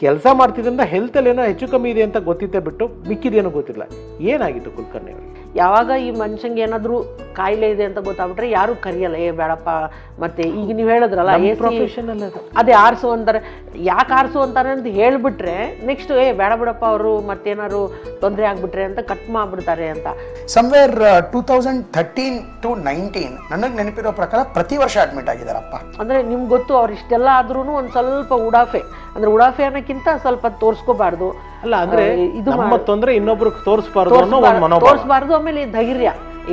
ಕೆಲಸ ಮಾಡ್ತಿದ್ರಿಂದ ಹೆಲ್ತಲ್ಲಿ ಏನೋ ಹೆಚ್ಚು ಕಮ್ಮಿ ಇದೆ ಅಂತ ಗೊತ್ತಿತ್ತೆ ಬಿಟ್ಟು ಮಿಕ್ಕಿದೇನೋ ಗೊತ್ತಿಲ್ಲ. ಏನಾಗಿತ್ತು ಕುಲಕರ್ಣಿ ಅವರಿಗೆ ಯಾವಾಗ ಈ ಮನುಷ್ಯಂಗೆ ಏನಾದರೂ ಕಾಯಿಲೆ ಇದೆ ಅಂತ ಗೊತ್ತಾಗ್ಬಿಟ್ರೆ ಯಾರು ಕರಿಯಲ್ಲ ಏ ಬೇಡಪ್ಪ ಮತ್ತೆ ಈಗ ನೀವು ಹೇಳಿದ್ರಲ್ಲ ಏ ಪ್ರೊಫೆಷನಲ್ ಅದು. ಅದೇ ಆರಿಸು ಅಂತಾರೆ. ಯಾಕೆ ಆರಿಸು ಅಂತಾರೆ ಅಂತ ಹೇಳ್ಬಿಟ್ರೆ ನೆಕ್ಸ್ಟ್ ಏ ಬೇಡ ಬಿಡಪ್ಪ ಅವರು ಮತ್ತೇನಾದ್ರು ತೊಂದರೆ ಆಗ್ಬಿಟ್ರೆ ಅಂತ ಕಟ್ ಮಾಡ್ಬಿಡ್ತಾರೆ ಅಂತ. Somewhere two thousand thirteen to nineteen ನನಗೆ ನೆನಪಿರೋ ಪ್ರಕಾರ ಪ್ರತಿ ವರ್ಷ ಅಡ್ಮಿಟ್ ಆಗಿದಾರಪ್ಪ ಅಂದ್ರೆ ನಿಮ್ಗೆ ಗೊತ್ತು ಅವ್ರು ಇಷ್ಟೆಲ್ಲ ಆದ್ರೂ ಒಂದು ಸ್ವಲ್ಪ ಉಡಾಫೆ. ಅಂದ್ರೆ ಉಡಾಫೆ ಅನ್ನೋಕ್ಕಿಂತ ಸ್ವಲ್ಪ ತೋರಿಸ್ಕೋಬಾರ್ದು. ಅಲ್ಲ ಅಂದ್ರೆ ಇದು ನಮ್ಮ ತೊಂದರೆ ಇನ್ನೊಬ್ರಿಗೆ ತೋರಿಸಬಾರ್ದು ಅನ್ನೋ ಒಂದು ಮನೋಭಾವ. ತೋರಿಸ್ಬಾರ್ದು ಆಮೇಲೆ ಧೈರ್ಯ.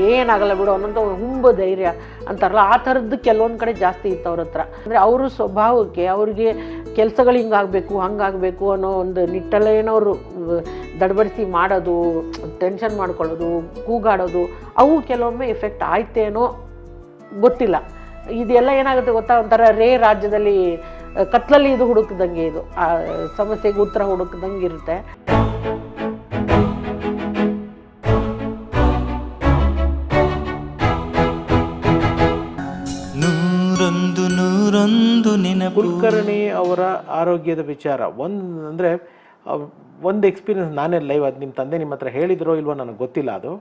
ಏನಾಗಲ್ಲ ಬಿಡು ಅನ್ನೋಂತ ಹುಂಬ ಧೈರ್ಯ ಅಂತಾರಲ್ಲ ಆ ಥರದ್ದು ಕೆಲವೊಂದು ಕಡೆ ಜಾಸ್ತಿ ಇತ್ತು ಅವ್ರ ಹತ್ರ. ಅಂದರೆ ಅವ್ರ ಸ್ವಭಾವಕ್ಕೆ ಅವ್ರಿಗೆ ಕೆಲಸಗಳು ಹಿಂಗಾಗಬೇಕು ಹಂಗಾಗಬೇಕು ಅನ್ನೋ ಒಂದು ನಿಟ್ಟಲ್ಲೇ ಅವ್ರು ದಡಬಡಿಸಿ ಮಾಡೋದು ಟೆನ್ಷನ್ ಮಾಡ್ಕೊಳ್ಳೋದು ಕೂಗಾಡೋದು ಅವು ಕೆಲವೊಮ್ಮೆ ಎಫೆಕ್ಟ್ ಆಯ್ತೇನೋ ಗೊತ್ತಿಲ್ಲ. ಇದೆಲ್ಲ ಏನಾಗುತ್ತೆ ಗೊತ್ತಾ? ಒಂಥರ ರೇ ರಾಜ್ಯದಲ್ಲಿ ಕತ್ಲಲ್ಲಿ ಇದು ಹುಡುಕ್ದಂಗೆ ಇದು. ಆ ಸಮಸ್ಯೆಗೆ ಉತ್ತರ ಹುಡುಕ್ದಂಗೆ ಇರುತ್ತೆ. ನೂರೊಂದು ನೂರೊಂದು ಕುಲಕರ್ಣಿ ಅವರ ಆರೋಗ್ಯದ ವಿಚಾರ. ಒಂದು ಅಂದರೆ ಒಂದು ಎಕ್ಸ್ಪೀರಿಯನ್ಸ್ ನಾನೇ ಲೈವ್ ಅದು ನಿಮ್ಮ ತಂದೆ ನಿಮ್ಮ ಹತ್ರ ಹೇಳಿದ್ರೋ ಇಲ್ವೋ ನನಗೆ ಗೊತ್ತಿಲ್ಲ ಅದು.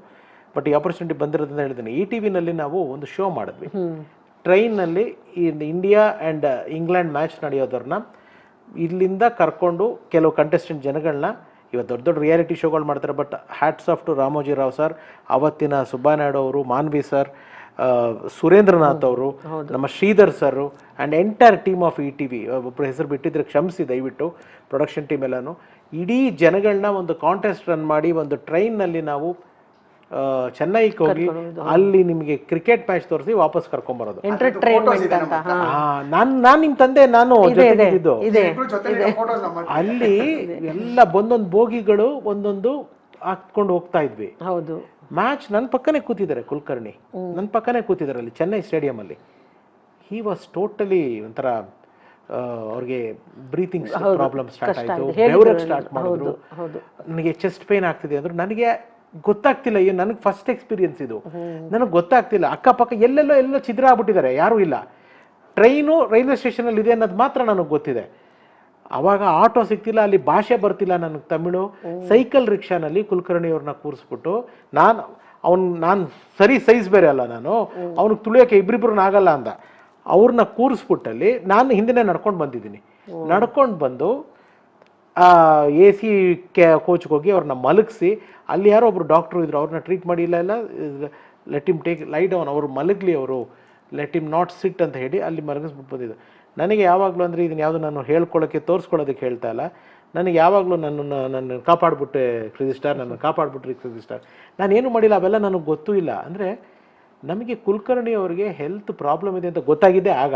ಬಟ್ ಈ ಆಪರ್ಚುನಿಟಿ ಬಂದಿರೋದ್ರಿಂದ ಹೇಳಿದ್ದೀನಿ ಈ ಟಿ ವಿನಲ್ಲಿ ನಾವು ಒಂದು ಶೋ ಮಾಡಿದ್ವಿ. ಟ್ರೈನ್ನಲ್ಲಿ ಈ ಇಂಡಿಯಾ ಆ್ಯಂಡ್ ಇಂಗ್ಲೆಂಡ್ ಮ್ಯಾಚ್ ನಡೆಯೋದ್ರನ್ನ ಇಲ್ಲಿಂದ ಕರ್ಕೊಂಡು ಕೆಲವು ಕಂಟೆಸ್ಟೆಂಟ್ ಜನಗಳನ್ನ ಇವತ್ತು ದೊಡ್ಡ ದೊಡ್ಡ ರಿಯಾಲಿಟಿ ಶೋಗಳು ಮಾಡ್ತಾರೆ but hats off to Ramoji Rao sir ಅವತ್ತಿನ ಸುಬ್ಬಾನಾಯ್ಡು ಅವರು ಮಾನ್ವಿ ಸರ್ ಸುರೇಂದ್ರನಾಥ್ ಅವರು ನಮ್ಮ Sridhar sir and entire team of E T V ಒಬ್ಬರು ಹೆಸರು ಬಿಟ್ಟಿದ್ರೆ ಕ್ಷಮಿಸಿ ದಯವಿಟ್ಟು ಪ್ರೊಡಕ್ಷನ್ ಟೀಮ್ ಎಲ್ಲನೂ. ಇಡೀ ಜನಗಳನ್ನ ಒಂದು ಕಾಂಟೆಸ್ಟ್ ರನ್ ಮಾಡಿ ಒಂದು ಟ್ರೈನ್ನಲ್ಲಿ ನಾವು ಚೆನ್ನೈಗೆ ಹೋಗಿ ಅಲ್ಲಿ ನಿಮಗೆ ಕ್ರಿಕೆಟ್ ಮ್ಯಾಚ್ ತೋರಿಸಿ ವಾಪಸ್ ಕರ್ಕೊಂಡ್ಬರೋದು ನಾನು ನಾನು ನಿಮ್ಮ ತಂದೆ ನಾನು ಅಲ್ಲಿ ಎಲ್ಲ ಒಂದೊಂದು ಬೋಗಿಗಳು ಒಂದೊಂದು ಹಾಕೊಂಡು ಹೋಗ್ತಾ ಇದ್ವಿ. ಹೌದು. ಮ್ಯಾಚ್ ನನ್ನ ಪಕ್ಕನೇ ಕೂತಿದ್ದಾರೆ ಕುಲಕರ್ಣಿ. ನನ್ನ ಪಕ್ಕನೇ ಕೂತಿದ್ದಾರೆ ಅಲ್ಲಿ ಚೆನ್ನೈ ಸ್ಟೇಡಿಯಂ ಅಲ್ಲಿ. ಹಿ ವಾಸ್ ಟೋಟಲಿ ಒಂಥರ ಅವ್ರಿಗೆ ಬ್ರೀತಿಂಗ್ ಪ್ರಾಬ್ಲಮ್ ಸ್ಟಾರ್ಟ್ ಆಯ್ತು. ಸ್ಟಾರ್ಟ್ ಮಾಡಿದ್ರು. ನನಗೆ ಚೆಸ್ಟ್ ಪೇನ್ ಆಗ್ತಿದೆ ಅಂದ್ರು ನನಗೆ ಗೊತ್ತಾಗ್ತಿಲ್ಲ ಏನು ನನಗೆ ಫಸ್ಟ್ ಎಕ್ಸ್ಪೀರಿಯನ್ಸ್ ಇದು. ನನಗೆ ಗೊತ್ತಾಗ್ತಿಲ್ಲ. ಅಕ್ಕಪಕ್ಕ ಎಲ್ಲೆಲ್ಲೋ ಎಲ್ಲೋ ಚಿದ್ರ ಆಗ್ಬಿಟ್ಟಿದ್ದಾರೆ ಯಾರೂ ಇಲ್ಲ. ಟ್ರೈನು ರೈಲ್ವೆ ಸ್ಟೇಷನಲ್ಲಿ ಇದೆ ಅನ್ನೋದು ಮಾತ್ರ ನನಗೆ ಗೊತ್ತಿದೆ. ಅವಾಗ ಆಟೋ ಸಿಗ್ತಿಲ್ಲ ಅಲ್ಲಿ ಭಾಷೆ ಬರ್ತಿಲ್ಲ ನನಗೆ ತಮಿಳು. ಸೈಕಲ್ ರಿಕ್ಷಾನಲ್ಲಿ ಕುಲಕರ್ಣಿಯವ್ರನ್ನ ಕೂರಿಸ್ಬಿಟ್ಟು ನಾನು ಅವ್ನು ನಾನು ಸರಿ ಸೈಜ್ ಬೇರೆ ಅಲ್ಲ ನಾನು. ಅವ್ನಿಗೆ ತುಳಿಯೋಕೆ ಇಬ್ಬರಿಬ್ರನ್ನ ಆಗಲ್ಲ ಅಂದ. ಅವ್ರನ್ನ ಕೂರಿಸ್ಬಿಟ್ಟಲ್ಲಿ ನಾನು ಹಿಂದಿನೇ ನಡ್ಕೊಂಡು ಬಂದಿದ್ದೀನಿ. ನಡ್ಕೊಂಡು ಬಂದು ಎ ಸಿ ಕೆ ಕೋಚ್ಗೆ ಹೋಗಿ ಅವ್ರನ್ನ ಮಲಗಿಸಿ, ಅಲ್ಲಿ ಯಾರೋ ಒಬ್ರು ಡಾಕ್ಟ್ರು ಇದ್ರು, ಅವ್ರನ್ನ ಟ್ರೀಟ್ ಮಾಡಿ, ಇಲ್ಲ ಇಲ್ಲ let him take lie down ಅವರು ಮಲಗಲಿ ಅವರು ಲೆಟ್ ಇಮ್ ನಾಟ್ ಸಿಟ್ ಅಂತ ಹೇಳಿ ಅಲ್ಲಿ ಮಲಗಿಸ್ಬಿಟ್ಟು ಬಂದಿದ್ದು. ನನಗೆ ಯಾವಾಗಲೂ ಅಂದರೆ ಇದನ್ನು ಯಾವುದು ನಾನು ಹೇಳ್ಕೊಳ್ಳೋಕ್ಕೆ ತೋರಿಸ್ಕೊಳ್ಳೋದಕ್ಕೆ ಹೇಳ್ತಾ ಇಲ್ಲ. ನನಗೆ ಯಾವಾಗಲೂ ನನ್ನನ್ನು, ನನ್ನ ಕಾಪಾಡ್ಬಿಟ್ಟೆ ಕ್ರಿಜಿ ಸ್ಟಾರ್ ನನ್ನ ಕಾಪಾಡ್ಬಿಟ್ರಿ ಕ್ರಿಜಿ ಸ್ಟಾರ್ ನಾನೇನು ಮಾಡಿಲ್ಲ, ಅವೆಲ್ಲ ನನಗೆ ಗೊತ್ತೂ ಇಲ್ಲ. ಅಂದರೆ ನಮಗೆ ಕುಲಕರ್ಣಿ ಅವರಿಗೆ ಹೆಲ್ತ್ ಪ್ರಾಬ್ಲಮ್ ಇದೆ ಅಂತ ಗೊತ್ತಾಗಿದ್ದೆ ಆಗ.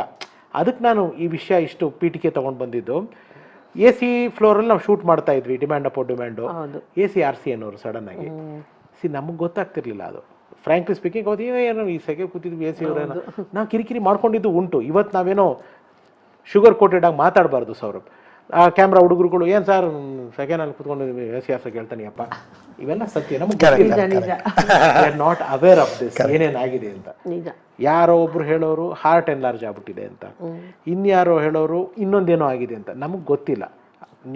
ಅದಕ್ಕೆ ನಾನು ಈ ವಿಷಯ ಇಷ್ಟು ಪೀಠಿಕೆ ತೊಗೊಂಡು ಬಂದಿದ್ದು. ಎ ಸಿ ಫ್ಲೋರಲ್ಲಿ ನಾವು ಶೂಟ್ ಮಾಡ್ತಾ ಇದ್ವಿ demand ಅಪೋ demand A C R C ಅನ್ನೋರು ಸಡನ್ ಆಗಿ. ಸಿ ನಮಗೆ ಗೊತ್ತಾಗ್ತಿರ್ಲಿಲ್ಲ ಅದು. ಫ್ರಾಂಕ್ಲಿ ಸ್ಪೀಕಿಂಗ್ ಅವತ್ತು ಏನೋ ಈ ಸೆಕೆ ಕೂತಿದ್ವಿ ಎ ಸಿ ಅವರೇನೋ ನಾವು ಕಿರಿಕಿರಿ ಮಾಡ್ಕೊಂಡಿದ್ದು ಉಂಟು. ಇವತ್ತು ನಾವೇನೋ ಶುಗರ್ ಕೋಟೆಡ್ ಆಗಿ ಮಾತಾಡಬಾರ್ದು ಸೌರಭ್. ಆ ಕ್ಯಾಮ್ರಾ ಹುಡುಗರುಗಳು ಏನು ಸರ್ ಸೆಕೆಂಡ್ ಅಲ್ಲಿ ಕುತ್ಕೊಂಡು ಸಿ ಆರ್ ಸಿ ಹೇಳ್ತಾನೆ ಅಪ್ಪ? ಇವೆಲ್ಲ ಸತ್ಯ ನಮಗೆ ನಾಟ್ ಅವೇರ್ ಆಫ್ ದಿಸ್ ಏನೇನಾಗಿದೆ ಅಂತ. ಯಾರೋ ಒಬ್ರು ಹೇಳೋರು ಹಾರ್ಟ್ ಎನ್ಲಾರ್ಜ್ ಆಗ್ಬಿಟ್ಟಿದೆ ಅಂತ. ಇನ್ಯಾರೋ ಹೇಳೋರು ಇನ್ನೊಂದೇನೋ ಆಗಿದೆ ಅಂತ. ನಮಗೆ ಗೊತ್ತಿಲ್ಲ.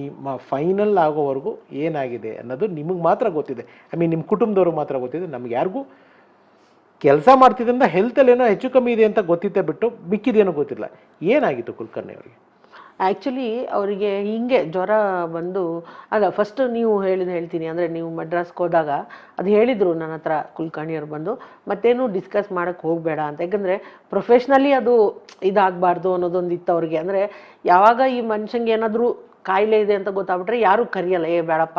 ನಿಮ್ಮ ಫೈನಲ್ ಆಗೋವರೆಗೂ ಏನಾಗಿದೆ ಅನ್ನೋದು ನಿಮಗೆ ಮಾತ್ರ ಗೊತ್ತಿದೆ. ಐ ಮೀನ್ ನಿಮ್ಮ ಕುಟುಂಬದವ್ರಿಗೆ ಮಾತ್ರ ಗೊತ್ತಿದೆ. ನಮ್ಗೆ ಯಾರಿಗೂ ಕೆಲಸ ಮಾಡ್ತಿದ್ರಿಂದ ಹೆಲ್ತಲ್ಲಿ ಏನೋ ಹೆಚ್ಚು ಕಮ್ಮಿ ಇದೆ ಅಂತ ಗೊತ್ತಿತ್ತೆ ಬಿಟ್ಟು ಮಿಕ್ಕಿದೇನೋ ಗೊತ್ತಿಲ್ಲ. ಏನಾಗಿತ್ತು ಕುಲಕರ್ಣಿ ಅವರಿಗೆ? ಆ್ಯಕ್ಚುಲಿ ಅವರಿಗೆ ಹಿಂಗೆ ಜ್ವರ ಬಂದು, ಅಲ್ಲ ಫಸ್ಟ್ ನೀವು ಹೇಳಿದ ಹೇಳ್ತೀನಿ, ಅಂದರೆ ನೀವು ಮಡ್ರಾಸ್ಗೆ ಹೋದಾಗ ಅದು ಹೇಳಿದರು ನನ್ನ ಹತ್ರ ಕುಲಕರ್ಣಿಯವ್ರು ಬಂದು, ಮತ್ತೇನು ಡಿಸ್ಕಸ್ ಮಾಡೋಕ್ಕೆ ಹೋಗಬೇಡ ಅಂತ. ಯಾಕಂದರೆ ಪ್ರೊಫೆಷ್ನಲಿ ಅದು ಇದಾಗಬಾರ್ದು ಅನ್ನೋದೊಂದು ಇತ್ತು ಅವ್ರಿಗೆ. ಅಂದರೆ ಯಾವಾಗ ಈ ಮನುಷ್ಯಂಗೆ ಏನಾದರೂ ಕಾಯಿಲೆ ಇದೆ ಅಂತ ಗೊತ್ತಾಗ್ಬಿಟ್ರೆ ಯಾರು ಕರೆಯಲ್ಲ ಏ ಬೇಡಪ್ಪ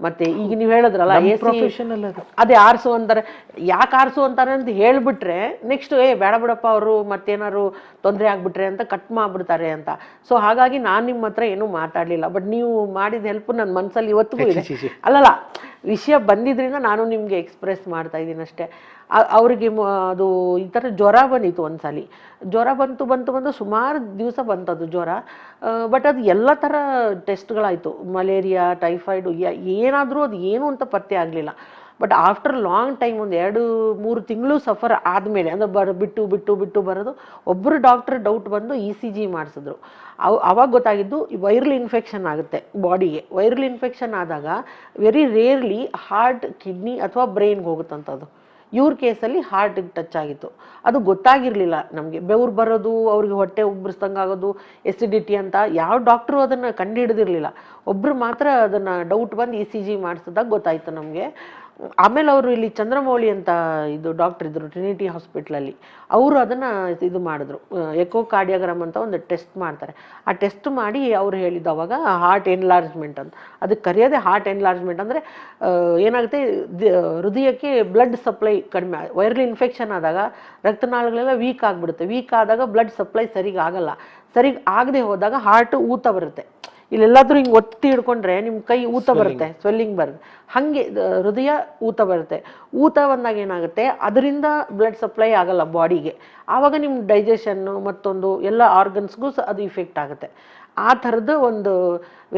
ಮತ್ತೆ ಈಗ ನೀವು ಹೇಳಿದ್ರಲ್ಲ ಪ್ರೊಫೆಷನಲ್ ಅದು. ಆರಿಸು ಅಂತಾರೆ ಯಾಕೆ ಆರಿಸು ಅಂತಾರೆ ಅಂತ ಹೇಳ್ಬಿಟ್ರೆ ನೆಕ್ಸ್ಟ್ ಏ ಬೇಡ ಬಿಡಪ್ಪ ಅವರು ಮತ್ತೇನಾದ್ರು ತೊಂದರೆ ಆಗ್ಬಿಟ್ರೆ ಅಂತ ಕಟ್ ಮಾಡ್ಬಿಡ್ತಾರೆ ಅಂತ. ಸೊ ಹಾಗಾಗಿ ನಾನು ನಿಮ್ಮ ಹತ್ರ ಏನೂ ಮಾತಾಡಲಿಲ್ಲ ಬಟ್ ನೀವು ಮಾಡಿದ ಹೆಲ್ಪ್ ನನ್ನ ಮನಸ್ಸಲ್ಲಿ ಇವತ್ತಿಗೂ ಇದೆ. ಅಲ್ಲಲ್ಲ ವಿಷಯ ಬಂದಿದ್ರಿಂದ ನಾನು ನಿಮಗೆ ಎಕ್ಸ್ಪ್ರೆಸ್ ಮಾಡ್ತಾ ಇದ್ದೀನಿ ಅಷ್ಟೇ. ಅವರಿಗೆ ಅದು ಈ ಥರ ಜ್ವರ ಬಂದಿತ್ತು ಒಂದ್ಸಲಿ. ಜ್ವರ ಬಂತು ಬಂತು ಬಂದು ಸುಮಾರು ದಿವಸ ಬಂತದ್ದು ಜ್ವರ. ಬಟ್ ಅದು ಎಲ್ಲ ಥರ ಟೆಸ್ಟ್ಗಳಾಯಿತು ಮಲೇರಿಯಾ ಟೈಫಾಯ್ಡು ಏನಾದರೂ ಅದು ಏನು ಅಂತ ಪತ್ತೆ ಆಗಲಿಲ್ಲ. ಬಟ್ ಆಫ್ಟರ್ ಲಾಂಗ್ ಟೈಮ್ ಒಂದು ಎರಡು, ಮೂರು ತಿಂಗಳು ಸಫರ್ ಆದಮೇಲೆ, ಅಂದರೆ ಬರ, ಬಿಟ್ಟು ಬಿಟ್ಟು ಬಿಟ್ಟು ಬರೋದು ಒಬ್ಬರು ಡಾಕ್ಟರ್ ಡೌಟ್ ಬಂದು ಇ ಸಿ ಜಿ ಮಾಡಿಸಿದ್ರು. ಅವ್, ಅವಾಗ ಗೊತ್ತಾಗಿದ್ದು ವೈರಲ್ ಇನ್ಫೆಕ್ಷನ್ ಆಗುತ್ತೆ ಬಾಡಿಗೆ. ವೈರಲ್ ಇನ್ಫೆಕ್ಷನ್ ಆದಾಗ ವೆರಿ ರೇರ್ಲಿ ಹಾರ್ಟ್ ಕಿಡ್ನಿ ಅಥವಾ ಬ್ರೈನ್ಗೆ ಹೋಗುತ್ತಂಥದ್ದು ಇವ್ರ ಕೇಸಲ್ಲಿ ಹಾರ್ಟಿಗೆ ಟಚ್ ಆಗಿತ್ತು. ಅದು ಗೊತ್ತಾಗಿರಲಿಲ್ಲ ನಮಗೆ. ಬೆವ್ರು ಬರೋದು, ಅವ್ರಿಗೆ ಹೊಟ್ಟೆ ಉಬ್ಬರಿಸ್ದಂಗೆ ಆಗೋದು ಎಸಿಡಿಟಿ ಅಂತ ಯಾವ ಡಾಕ್ಟ್ರು ಅದನ್ನು ಕಂಡುಹಿಡಿದಿರಲಿಲ್ಲ. ಒಬ್ಬರು ಮಾತ್ರ ಅದನ್ನು ಡೌಟ್ ಬಂದು ಇ ಸಿ ಜಿ ಮಾಡಿಸಿದಾಗ ಗೊತ್ತಾಯಿತು ನಮಗೆ. ಆಮೇಲೆ ಅವರು ಇಲ್ಲಿ ಚಂದ್ರಮೌಳಿ ಅಂತ ಇದು ಡಾಕ್ಟರ್ ಇದ್ದರು ಟ್ರಿನಿಟಿ ಹಾಸ್ಪಿಟ್ಲಲ್ಲಿ ಅವರು ಅದನ್ನು ಇದು ಮಾಡಿದ್ರು. ಎಕೋ ಕಾರ್ಡಿಯೋಗ್ರಾಮ್ ಅಂತ ಒಂದು ಟೆಸ್ಟ್ ಮಾಡ್ತಾರೆ. ಆ ಟೆಸ್ಟ್ ಮಾಡಿ ಅವ್ರು ಹೇಳಿದ್ದು ಅವಾಗ ಹಾರ್ಟ್ ಎನ್ಲಾರ್ಜ್ಮೆಂಟ್ ಅಂತ. ಅದಕ್ಕೆ ಕರೆಯೋದೇ ಹಾರ್ಟ್ ಎನ್ಲಾರ್ಜ್ಮೆಂಟ್ ಅಂದರೆ ಏನಾಗುತ್ತೆ ಹೃದಯಕ್ಕೆ ಬ್ಲಡ್ ಸಪ್ಲೈ ಕಡಿಮೆ ವೈರಲ್ ಇನ್ಫೆಕ್ಷನ್ ಆದಾಗ ರಕ್ತನಾಳಗಳೆಲ್ಲ ವೀಕ್ ಆಗಿಬಿಡುತ್ತೆ. ವೀಕ್ ಆದಾಗ ಬ್ಲಡ್ ಸಪ್ಲೈ ಸರಿಗೆ ಆಗಲ್ಲ. ಸರಿಗೆ ಆಗದೆ ಹೋದಾಗ ಹಾರ್ಟ್ ಊತ ಬರುತ್ತೆ. ಇಲ್ಲೆಲ್ಲಾದ್ರೂ ಹಿಂಗೆ ಒತ್ತಿ ಹಿಡ್ಕೊಂಡ್ರೆ ನಿಮ್ಮ ಕೈ ಊತ ಬರುತ್ತೆ ಸ್ವೆಲ್ಲಿಂಗ್ ಬರುತ್ತೆ. ಹಾಗೆ ಹೃದಯ ಊತ ಬರುತ್ತೆ. ಊತ ಬಂದಾಗ ಏನಾಗುತ್ತೆ? ಅದರಿಂದ ಬ್ಲಡ್ ಸಪ್ಲೈ ಆಗಲ್ಲ ಬಾಡಿಗೆ ಆವಾಗ ನಿಮ್ಮ ಡೈಜೆಷನ್ನು ಮತ್ತೊಂದು ಎಲ್ಲ ಆರ್ಗನ್ಸ್ಗೂ ಸಹ ಅದು ಇಫೆಕ್ಟ್ ಆಗುತ್ತೆ. ಆ ಥರದ್ದು ಒಂದು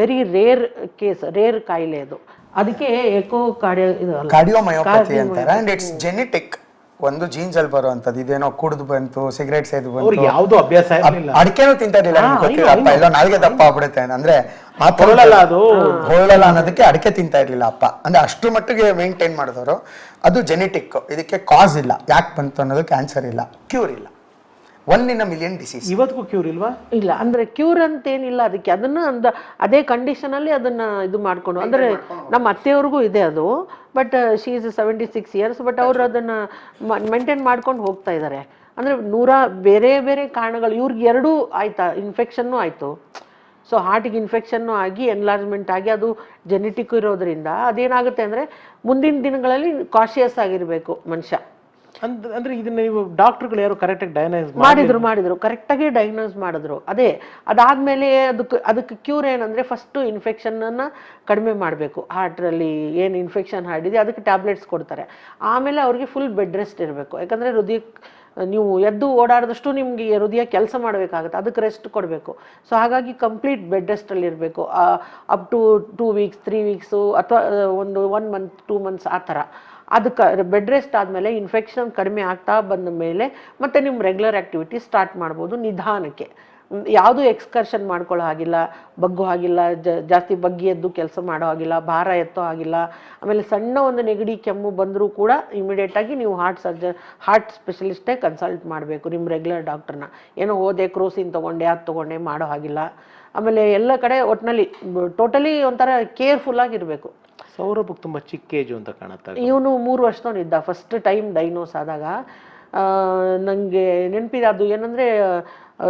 ವೆರಿ ರೇರ್ ಕೇಸ್ ರೇರ್ ಕಾಯಿಲೆ ಅದು. ಅದಕ್ಕೆ ಎಕೋ ಕಾರ್ಡಿಯೋ ಕಾರ್ಡಿಯೋಮಯೋಪತಿ ಅಂತಾರೆ. ಅಂಡ್ ಇಟ್ಸ್ ಜೆನೆಟಿಕ್ ಒಂದು ಜೀನ್ಸ್ ಅಲ್ಲಿ ಬರುವಂತದ್ದು ಇದೇನೋ ಕುಡಿದು ಬಂತು ಸಿಗರೇಟ್ ಸೇದು ಅವ್ರಿಗೆ ಬಂತು ಯಾವ್ದು ಅಭ್ಯಾಸ ಇರಲಿಲ್ಲ. ಅಡಿಕೆನೂ ತಿಂತಾ ಇರಲಿಲ್ಲ ನಿಮ್ಗೆ ಗೊತ್ತಿಲ್ಲಪ್ಪ ಎಲ್ಲೋ ನಾಲ್ಗೆ ದಪ್ಪ ಆಗ್ಬಿಡುತ್ತೆ ಅಂದ್ರೆ ಆ ಹೊರಳಲ್ಲ ಅದು. ಹೊರಳಲ್ಲ ಅನ್ನೋದಕ್ಕೆ ಅಡಿಕೆ ತಿಂತಾ ಇರ್ಲಿಲ್ಲ ಅಪ್ಪ. ಅಂದ್ರೆ ಅಷ್ಟು ಮಟ್ಟಿಗೆ ಮೇಂಟೈನ್ ಮಾಡಿದವರು. ಅದು ಜೆನೆಟಿಕ್ ಇದಕ್ಕೆ ಕಾಸ್ ಇಲ್ಲ. ಯಾಕೆ ಬಂತು ಅನ್ನೋದು ಕ್ಯಾನ್ಸರ್ ಇಲ್ಲ. ಕ್ಯೂರ್ ಇಲ್ಲ. ಒನ್ ಇನ್ ಮಿಲಿಯನ್ ಡಿಸೀಸ್ ಇವತ್ತಿಗೂ ಕ್ಯೂರ್ ಇಲ್ವಾ? ಇಲ್ಲ ಅಂದ್ರೆ ಕ್ಯೂರ್ ಅಂತೇನಿಲ್ಲ ಅದಕ್ಕೆ. ಅದನ್ನ ಅಂದ ಅದೇ ಕಂಡೀಷನ್ ಅಲ್ಲಿ ಅದನ್ನ ಇದು ಮಾಡ್ಕೊಂಡು. ಅಂದ್ರೆ ನಮ್ಮ ಅತ್ತೆಯವ್ರಿಗೂ ಇದೆ ಅದು. But she is seventy six years but ಅವರು ಅದನ್ನು ಮೇಂಟೈನ್ ಮಾಡ್ಕೊಂಡು ಹೋಗ್ತಾ ಇದ್ದಾರೆ ಅಂದರೆ ನೂರ ಬೇರೆ ಬೇರೆ ಕಾರಣಗಳು ಇವ್ರಿಗೆ ಎರಡೂ ಆಯ್ತಾ ಇನ್ಫೆಕ್ಷನ್ನು ಆಯಿತು. ಸೊ ಹಾರ್ಟಿಗೆ ಇನ್ಫೆಕ್ಷನ್ನು ಆಗಿ ಎನ್ಲಾರ್ಜ್ಮೆಂಟ್ ಆಗಿ ಅದು ಜೆನೆಟಿಕ್ ಇರೋದ್ರಿಂದ ಅದೇನಾಗುತ್ತೆ ಅಂದರೆ ಮುಂದಿನ ದಿನಗಳಲ್ಲಿ ಕಾಶಿಯಸ್ ಆಗಿರಬೇಕು ಮನುಷ್ಯ. ಅಂದ್ ಅಂದ್ರೆ ಇದನ್ನ ನೀವು ಡಾಕ್ಟರ್ಗಳು ಯಾರು ಕರೆಕ್ಟಾಗಿ ಡಯಾಗ್ನೈಸ್ ಮಾಡಿದ್ರು ಮಾಡಿದ್ರು. ಕರೆಕ್ಟಾಗಿ ಡಯಾಗ್ನೋಸ್ ಮಾಡಿದ್ರು. ಅದೇ ಅದಾದ್ಮೇಲೆ ಅದಕ್ಕೆ ಅದಕ್ಕೆ ಕ್ಯೂರ್ ಏನಂದ್ರೆ ಫಸ್ಟ್ ಇನ್ಫೆಕ್ಷನ್ನ ಕಡಿಮೆ ಮಾಡಬೇಕು. ಹಾರ್ಟ್ರಲ್ಲಿ ಏನು ಇನ್ಫೆಕ್ಷನ್ ಹಾಡಿದೆ ಅದಕ್ಕೆ ಟ್ಯಾಬ್ಲೆಟ್ಸ್ ಕೊಡ್ತಾರೆ. ಆಮೇಲೆ ಅವ್ರಿಗೆ ಫುಲ್ ಬೆಡ್ ರೆಸ್ಟ್ ಇರಬೇಕು. ಯಾಕಂದ್ರೆ ಹೃದಯ ನೀವು ಎದ್ದು ಓಡಾಡಿದಷ್ಟು ನಿಮಗೆ ಹೃದಯ ಕೆಲಸ ಮಾಡಬೇಕಾಗುತ್ತೆ. ಅದಕ್ಕೆ ರೆಸ್ಟ್ ಕೊಡಬೇಕು. ಸೊ ಹಾಗಾಗಿ ಕಂಪ್ಲೀಟ್ ಬೆಡ್ ರೆಸ್ಟಲ್ಲಿ ಇರಬೇಕು. Up to two weeks three weeks ಅಥವಾ ಒಂದು ಒನ್ ಮಂತ್ ಟೂ ಮಂತ್ಸ್ ಆ ಥರ. ಅದಕ್ಕೆ ಬೆಡ್ ರೆಸ್ಟ್ ಆದಮೇಲೆ ಇನ್ಫೆಕ್ಷನ್ ಕಡಿಮೆ ಆಗ್ತಾ ಬಂದ ಮೇಲೆ ಮತ್ತೆ ನಿಮ್ಮ ರೆಗ್ಯುಲರ್ ಆ್ಯಕ್ಟಿವಿಟಿ ಸ್ಟಾರ್ಟ್ ಮಾಡ್ಬೋದು ನಿಧಾನಕ್ಕೆ. ಯಾವುದು ಎಕ್ಸ್ಕರ್ಷನ್ ಮಾಡ್ಕೊಳ್ಳೋ ಹಾಗಿಲ್ಲ, ಬಗ್ಗು ಹಾಗಿಲ್ಲ, ಜ, ಜಾಸ್ತಿ ಬಗ್ಗಿ ಎದ್ದು ಕೆಲಸ ಮಾಡೋ ಹಾಗಿಲ್ಲ, ಭಾರ ಎತ್ತೋ ಹಾಗಿಲ್ಲ, ಆಮೇಲೆ ಸಣ್ಣ ಒಂದು ನೆಗಡಿ ಕೆಮ್ಮು ಬಂದರೂ ಕೂಡ ಇಮಿಡಿಯೇಟಾಗಿ ನೀವು ಹಾರ್ಟ್ ಸರ್ಜನ್ ಹಾರ್ಟ್ ಸ್ಪೆಷಲಿಸ್ಟೇ ಕನ್ಸಲ್ಟ್ ಮಾಡಬೇಕು ನಿಮ್ಮ ರೆಗ್ಯುಲರ್ ಡಾಕ್ಟ್ರನ್ನ ಏನೋ ಹೋದೆ ಕ್ರೋಸಿನ್ ತೊಗೊಂಡೆ, ಅದು ತೊಗೊಂಡೆ, ಮಾಡೋ ಹಾಗಿಲ್ಲ. ಆಮೇಲೆ ಎಲ್ಲ ಕಡೆ ಒಟ್ಟಿನಲ್ಲಿ ಟೋಟಲಿ ಒಂಥರ ಕೇರ್ಫುಲ್ ಸೌರಭಕ್ಕೆ ತುಂಬಾ ಚಿಕ್ಕ ಏಜು ಅಂತ ಕಾಣುತ್ತೆ ಇವನು ಮೂರು ವರ್ಷದವನಿದ್ದ ಫಸ್ಟ್ ಟೈಮ್ ಡೈನೋಸ್ ಆದಾಗ ನನಗೆ ನೆನಪಿದೆ ಅದು ಏನಂದರೆ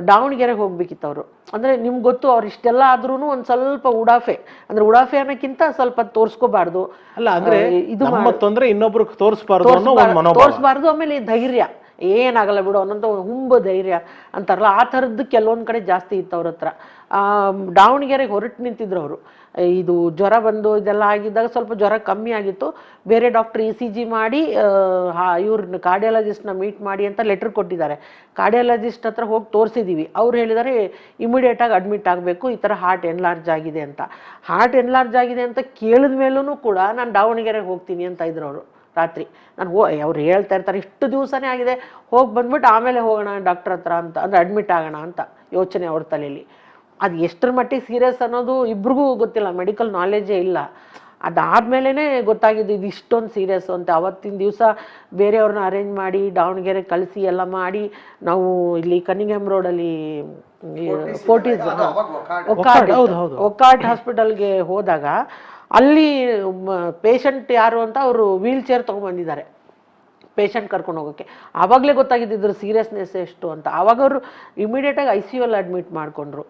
ದಾವಣಗೆರೆಗೆ ಹೋಗ್ಬೇಕಿತ್ತು ಅವರು. ಅಂದರೆ ನಿಮ್ಗೆ ಗೊತ್ತು ಅವ್ರು ಇಷ್ಟೆಲ್ಲ ಆದ್ರೂ ಒಂದು ಸ್ವಲ್ಪ ಉಡಾಫೆ. ಅಂದ್ರೆ ಉಡಾಫೆ ಅನ್ನೋಕ್ಕಿಂತ ಸ್ವಲ್ಪ ತೋರಿಸ್ಕೋಬಾರ್ದು. ಅಲ್ಲ ಅಂದ್ರೆ ಇದು ತೊಂದ್ರೆ ಇನ್ನೊಬ್ರಿಗೆ ತೋರಿಸಬಾರ್ದು ತೋರಿಸ್ಬಾರ್ದು ಆಮೇಲೆ ಧೈರ್ಯ. ಏನಾಗಲ್ಲ ಬಿಡು, ಅನ್ನೋಂಥ ಹುಂಬ ಧೈರ್ಯ ಅಂತಾರಲ್ಲ, ಆ ಥರದ್ದು ಕೆಲವೊಂದು ಕಡೆ ಜಾಸ್ತಿ ಇತ್ತು ಅವ್ರ ಹತ್ರ. ದಾವಣಗೆರೆಗೆ ಹೊರಟು ನಿಂತಿದ್ರು ಅವರು. ಇದು ಜ್ವರ ಬಂದು ಇದೆಲ್ಲ ಆಗಿದ್ದಾಗ ಸ್ವಲ್ಪ ಜ್ವರ ಕಮ್ಮಿ ಆಗಿತ್ತು. ಬೇರೆ ಡಾಕ್ಟರ್ ಇ ಸಿ ಜಿ ಮಾಡಿ ಇವ್ರನ್ನ ಕಾರ್ಡಿಯಾಲಜಿಸ್ಟ್ನ ಮೀಟ್ ಮಾಡಿ ಅಂತ ಲೆಟ್ರ್ ಕೊಟ್ಟಿದ್ದಾರೆ. ಕಾರ್ಡಿಯಾಲಜಿಸ್ಟ್ ಹತ್ರ ಹೋಗಿ ತೋರಿಸಿದ್ದೀವಿ ಅವ್ರು ಹೇಳಿದ್ದಾರೆ ಇಮಿಡಿಯೇಟಾಗಿ ಅಡ್ಮಿಟ್ ಆಗಬೇಕು, ಈ ಥರ ಹಾರ್ಟ್ ಎನ್ಲಾರ್ಜ್ ಆಗಿದೆ ಅಂತ. ಹಾರ್ಟ್ ಎನ್ಲಾರ್ಜ್ ಆಗಿದೆ ಅಂತ ಕೇಳಿದ ಮೇಲೂ ಕೂಡ ನಾನು ದಾವಣಗೆರೆಗೆ ಹೋಗ್ತೀನಿ ಅಂತ ಇದ್ರು ಅವರು. ರಾತ್ರಿ. ನಾನು ಹೋ ಅವ್ರು ಹೇಳ್ತಾ ಇರ್ತಾರೆ ಇಷ್ಟು ದಿವಸನೇ ಆಗಿದೆ ಹೋಗಿ ಬಂದ್ಬಿಟ್ಟು ಆಮೇಲೆ ಹೋಗೋಣ ಡಾಕ್ಟರ್ ಹತ್ರ ಅಂತ ಅಂದರೆ ಅಡ್ಮಿಟ್ ಆಗೋಣ ಅಂತ ಯೋಚನೆ ಅವ್ರ ತಲೆಯಲ್ಲಿ ಅದು ಎಷ್ಟರ ಮಟ್ಟಿಗೆ ಸೀರಿಯಸ್ ಅನ್ನೋದು ಇಬ್ರಿಗೂ ಗೊತ್ತಿಲ್ಲ ಮೆಡಿಕಲ್ ನಾಲೆಜೇ ಇಲ್ಲ. ಅದಾದಮೇಲೆ ಗೊತ್ತಾಗಿದ್ದು ಇದು ಇಷ್ಟೊಂದು ಸೀರಿಯಸ್ ಅಂತ. ಅವತ್ತಿನ ದಿವಸ ಬೇರೆಯವ್ರನ್ನ ಅರೇಂಜ್ ಮಾಡಿ ದಾವಣಗೆರೆ ಕಳಿಸಿ ಎಲ್ಲ ಮಾಡಿ ನಾವು ಇಲ್ಲಿ ಕನಿಂಗಮ್ ರೋಡಲ್ಲಿ ಫೋರ್ಟೀಸ್ ಒಕ್ಕಾಡ್ ಹೌದು, ಹೌದು. ಒಕ್ಕಾಟ್ ಹಾಸ್ಪಿಟಲ್ಗೆ ಹೋದಾಗ ಅಲ್ಲಿ ಪೇಷಂಟ್ ಯಾರು ಅಂತ ಅವರು ವೀಲ್ ಚೇರ್ ತೊಗೊಂಬಂದಿದ್ದಾರೆ ಪೇಷಂಟ್ ಕರ್ಕೊಂಡು ಹೋಗೋಕ್ಕೆ ಆವಾಗಲೇ ಗೊತ್ತಾಗಿದ್ದಿದ್ರು ಸೀರಿಯಸ್ನೆಸ್ ಎಷ್ಟು ಅಂತ. ಆವಾಗ ಅವರು ಇಮಿಡಿಯೇಟಾಗಿ ಐ ಸಿ ಯು ಅಲ್ಲಿ ಅಡ್ಮಿಟ್ ಮಾಡಿಕೊಂಡ್ರು.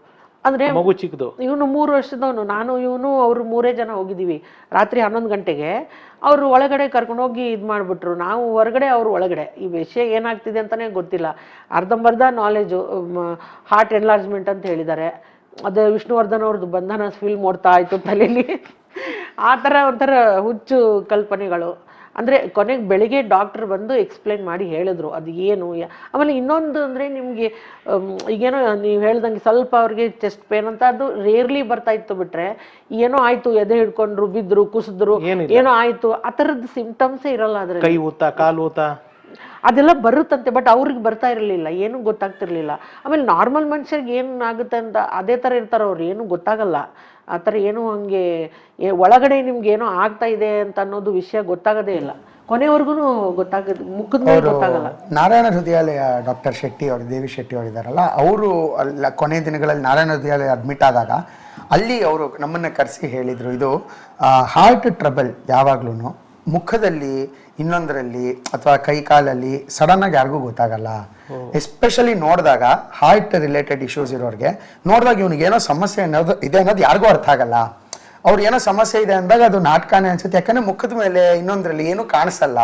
ಅಂದರೆ ಮಗು ಚಿಕ್ಕದು ಇವನು ಮೂರು ವರ್ಷದವನು. ನಾನು ಇವನು ಅವರು ಮೂರೇ ಜನ ಹೋಗಿದ್ದೀವಿ. ರಾತ್ರಿ ಹನ್ನೊಂದು ಗಂಟೆಗೆ ಅವರು ಒಳಗಡೆ ಕರ್ಕೊಂಡು ಹೋಗಿ ಇದು ಮಾಡಿಬಿಟ್ರು. ನಾವು ಹೊರಗಡೆ ಅವರು ಒಳಗಡೆ. ಈ ವಿಷಯ ಏನಾಗ್ತಿದೆ ಅಂತಲೇ ಗೊತ್ತಿಲ್ಲ. ಅರ್ಧಂಬರ್ಧ ನಾಲೆಜು ಹಾರ್ಟ್ ಎನ್ಲಾರ್ಜ್ಮೆಂಟ್ ಅಂತ ಹೇಳಿದ್ದಾರೆ. ಅದೇ ವಿಷ್ಣುವರ್ಧನ್ ಅವ್ರದ್ದು ಬಂಧನ ಫೀಲ್ ಓಡ್ತಾ ಆಯಿತು ತಲೆಯಲ್ಲಿ ಆ ಥರ ಒಂಥರ ಹುಚ್ಚು ಕಲ್ಪನೆಗಳು. ಅಂದರೆ ಕೊನೆಗೆ ಬೆಳಿಗ್ಗೆ ಡಾಕ್ಟ್ರ್ ಬಂದು ಎಕ್ಸ್ಪ್ಲೈನ್ ಮಾಡಿ ಹೇಳಿದ್ರು ಅದು ಏನು ಆಮೇಲೆ ಇನ್ನೊಂದು ಅಂದರೆ ನಿಮಗೆ ಈಗೇನೋ ನೀವು ಹೇಳ್ದಂಗೆ ಸ್ವಲ್ಪ ಅವ್ರಿಗೆ ಚೆಸ್ಟ್ ಪೇನ್ ಅಂತ ಅದು ರೇರ್ಲಿ ಬರ್ತಾ ಇತ್ತು ಬಿಟ್ರೆ ಏನೋ ಆಯಿತು ಎದೆ ಹಿಡ್ಕೊಂಡ್ರು ಬಿದ್ದರು ಕುಸಿದ್ರು ಏನೋ ಆಯಿತು ಆ ಥರದ್ದು ಸಿಂಪ್ಟಮ್ಸೇ ಇರಲ್ಲ ಅದ್ರಲ್ಲಿ. ಕೈ ಊತ ಕಾಲು ಊತ? ಅದೆಲ್ಲ ಬರುತ್ತಂತೆ ಬಟ್ ಅವ್ರಿಗೆ ಬರ್ತಾ ಇರಲಿಲ್ಲ ಏನು ಗೊತ್ತಾಗ್ತಿರ್ಲಿಲ್ಲ. ಆಮೇಲೆ ನಾರ್ಮಲ್ ಮನುಷ್ಯರಿಗೆ ಏನಾಗುತ್ತೆ ಅಂತ ಅದೇ ಥರ ಇರ್ತಾರೆ ಅವ್ರು ಏನು ಗೊತ್ತಾಗಲ್ಲ. ಆ ಥರ ಏನೂ ಹಂಗೆ ಒಳಗಡೆ ನಿಮ್ಗೆ ಏನೋ ಆಗ್ತಾ ಇದೆ ಅಂತ ಅನ್ನೋದು ವಿಷಯ ಗೊತ್ತಾಗೋದೇ ಇಲ್ಲ. ಕೊನೆವರೆಗೂ ಗೊತ್ತಾಗ ಮುಖದ ಮೇಲೆ ಗೊತ್ತಾಗಲ್ಲ. ನಾರಾಯಣ ಹೃದಯಾಲಯ ಡಾಕ್ಟರ್ ಶೆಟ್ಟಿ ಅವರು ದೇವಿ ಶೆಟ್ಟಿ ಅವರು ಇದ್ದಾರಲ್ಲ ಅವರು ಅಲ್ಲ ಕೊನೆ ದಿನಗಳಲ್ಲಿ ನಾರಾಯಣ ಹೃದಯಾಲಯ ಅಡ್ಮಿಟ್ ಆದಾಗ ಅಲ್ಲಿ ಅವರು ನಮ್ಮನ್ನ ಕರೆಸಿ ಹೇಳಿದರು ಇದು ಹಾರ್ಟ್ ಟ್ರಬಲ್ ಯಾವಾಗ್ಲೂ ಮುಖದಲ್ಲಿ ಇನ್ನೊಂದರಲ್ಲಿ ಅಥವಾ ಕೈ ಕಾಲಲ್ಲಿ ಸಡನ್ ಆಗಿ ಯಾರಿಗೂ ಗೊತ್ತಾಗಲ್ಲ. ಎಸ್ಪೆಷಲಿ ನೋಡಿದಾಗ ಹಾರ್ಟ್ ರಿಲೇಟೆಡ್ ಇಶ್ಯೂಸ್ ಇರೋರಿಗೆ ನೋಡಿದಾಗ ಇವ್ನಿಗೆ ಏನೋ ಸಮಸ್ಯೆ ಅನ್ನೋದು ಇದೆ ಅನ್ನೋದು ಯಾರಿಗೂ ಅರ್ಥ ಆಗಲ್ಲ. ಅವ್ರು ಏನೋ ಸಮಸ್ಯೆ ಇದೆ ಅಂದಾಗ ಅದು ನಾಟಕನೇ ಅನ್ಸುತ್ತೆ. ಯಾಕಂದ್ರೆ ಮುಖದ ಮೇಲೆ ಇನ್ನೊಂದ್ರಲ್ಲಿ ಏನೂ ಕಾಣಿಸಲ್ಲ.